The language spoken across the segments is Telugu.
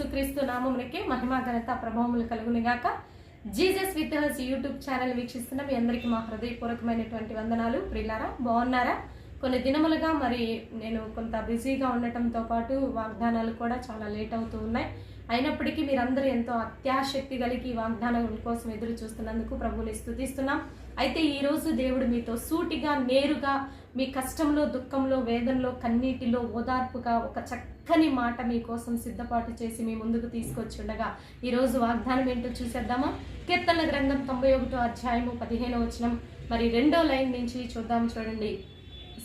నామమునకే మహిమా ఘనత ప్రభావములు కలుగునిగాక Jesus with us YouTube channel వీక్షిస్తున్న. మీ అందరికీ మా హృదయపూర్వకమైనటువంటి వందనాలు. ప్రిల్లారా బాగున్నారా? కొన్ని దినములుగా మరి నేను కొంత బిజీగా ఉండటంతో పాటు వాగ్దానాలు కూడా చాలా లేట్ అవుతూ ఉన్నాయి. అయినప్పటికీ మీరందరూ ఎంతో అత్యాశక్తి కలిగి వాగ్దానం కోసం ఎదురు చూస్తున్నందుకు ప్రభువుని స్థుతిస్తున్నాం అయితే ఈరోజు దేవుడు మీతో సూటిగా నేరుగా మీ కష్టంలో దుఃఖంలో వేదనలో కన్నీటిలో ఓదార్పుగా ఒక చక్కని మాట మీకోసం సిద్ధపాటు చేసి మీ ముందుకు తీసుకొచ్చి ఉండగా ఈరోజు వాగ్దానం ఏంటో చూసేద్దామా? కీర్తన గ్రంథం తొంభై ఒకటో అధ్యాయము పదిహేను వచనం. మరి రెండో లైన్ నుంచి చూద్దాం చూడండి.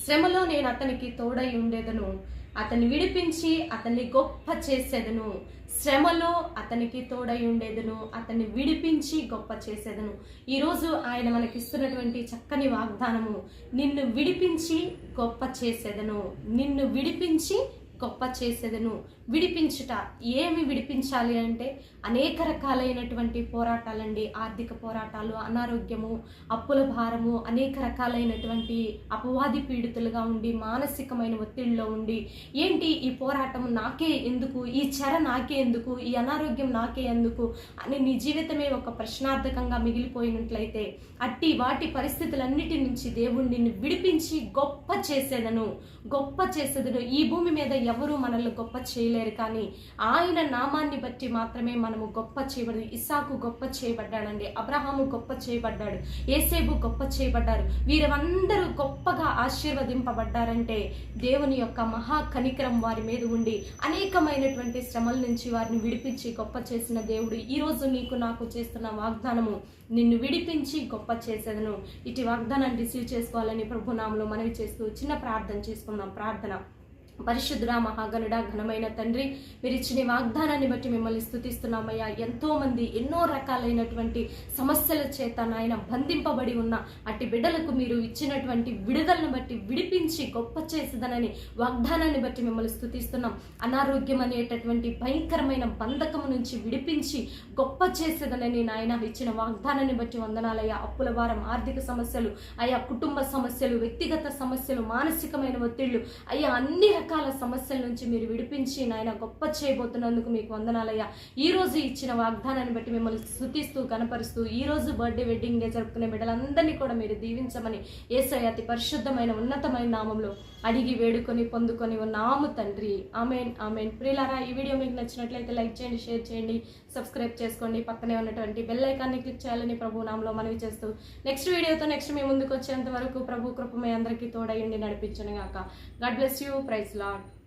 శ్రమలో నేను అతనికి తోడై ఉండేదను. అతన్ని విడిపించి అతన్ని గొప్ప చేసేదను. శ్రమలో అతనికి తోడై ఉండేదను. అతన్ని విడిపించి గొప్ప చేసేదను. ఈరోజు ఆయన మనకిస్తున్నటువంటి చక్కని వాగ్దానము. నిన్ను విడిపించి గొప్ప చేసేదను. నిన్ను విడిపించి గొప్ప చేసేదను. విడిపించుట ఏమి విడిపించాలి అంటే అనేక రకాలైనటువంటి పోరాటాలండి. ఆర్థిక పోరాటాలు అనారోగ్యము అప్పుల భారము అనేక రకాలైనటువంటి అపవాది పీడితులుగా ఉండి మానసికమైన ఒత్తిడిలో ఉండి ఏంటి ఈ పోరాటం నాకే ఎందుకు? ఈ చెర నాకే ఎందుకు? ఈ అనారోగ్యం నాకే ఎందుకు? అని నీ జీవితమే ఒక ప్రశ్నార్థకంగా మిగిలిపోయినట్లయితే అట్టి వాటి పరిస్థితులన్నిటి నుంచి దేవుణ్ణి విడిపించి గొప్ప చేసేదను. గొప్ప చేసేదను. ఈ భూమి మీద ఎవరు మనల్ని గొప్ప చేయలేరు కానీ ఆయన నామాన్ని బట్టి మాత్రమే మనము గొప్ప చేయబడి ఇసాకు గొప్ప చేయబడ్డాడండి అబ్రహాము గొప్ప చేయబడ్డాడు ఏసేబు గొప్ప చేయబడ్డారు. వీరందరూ గొప్పగా ఆశీర్వదింపబడ్డారంటే దేవుని యొక్క మహా కనికరం వారి మీద ఉండి అనేకమైనటువంటి శ్రమల నుంచి వారిని విడిపించి గొప్ప చేసిన దేవుడు. ఈరోజు నీకు నాకు చేస్తున్న వాగ్దానము నిన్ను విడిపించి గొప్ప చేసేదను. ఇటు వాగ్దానాన్ని రిసీవ్ చేసుకోవాలని ప్రభునామంలో మనవి చేస్తూ చిన్న ప్రార్థన చేసుకుందాం. ప్రార్థన. పరిశుద్ధుడా మహాగణుడా ఘనమైన తండ్రి మీరు ఇచ్చిన వాగ్దానాన్ని బట్టి మిమ్మల్ని స్థుతిస్తున్నామయ్యా. ఎంతో మంది ఎన్నో రకాలైనటువంటి సమస్యల చేత నాయన బంధింపబడి ఉన్న అట్టి బిడ్డలకు మీరు ఇచ్చినటువంటి విడుదలను బట్టి విడిపించి గొప్ప చేసేదనని వాగ్దానాన్ని బట్టి మిమ్మల్ని స్థుతిస్తున్నాం. అనారోగ్యం అనేటటువంటి భయంకరమైన బంధకము నుంచి విడిపించి గొప్ప చేసేదనని నాయన ఇచ్చిన వాగ్దానాన్ని బట్టి వందనాలయ్యా. అప్పుల వారం ఆర్థిక సమస్యలు అయ్యా కుటుంబ సమస్యలు వ్యక్తిగత సమస్యలు మానసికమైన ఒత్తిళ్ళు అయ్యా అన్ని రకాల సమస్యల నుంచి మీరు విడిపించి నాయన గొప్ప చేయబోతున్నందుకు మీకు వందనాలయ్యా. ఈ రోజు ఇచ్చిన వాగ్దానాన్ని బట్టి మిమ్మల్ని స్థుతిస్తూ కనపరుస్తూ ఈ రోజు బర్త్డే వెడ్డింగ్ డే జరుపుకునే బిడ్డలందరినీ కూడా మీరు దీవించమని ఏసై అతి పరిశుద్ధమైన ఉన్నతమైన నామంలో అడిగి వేడుకొని పొందుకొని ఉన్నాము తండ్రి. Amen amen. ప్రియులారా ఈ వీడియో మీకు నచ్చినట్లయితే లైక్ చేయండి షేర్ చేయండి సబ్స్క్రైబ్ చేసుకోండి. పక్కనే ఉన్నటువంటి బెల్ ఐకాన్ని క్లిక్ చేయాలని ప్రభు నామంలో మనవి చేస్తూ నెక్స్ట్ వీడియోతో నెక్స్ట్ మీ ముందుకు వచ్చేంత వరకు ప్రభు కృప మీ అందరికీ తోడయ్యండి నడిపించను గాక God bless you. Praise arkadaşlar.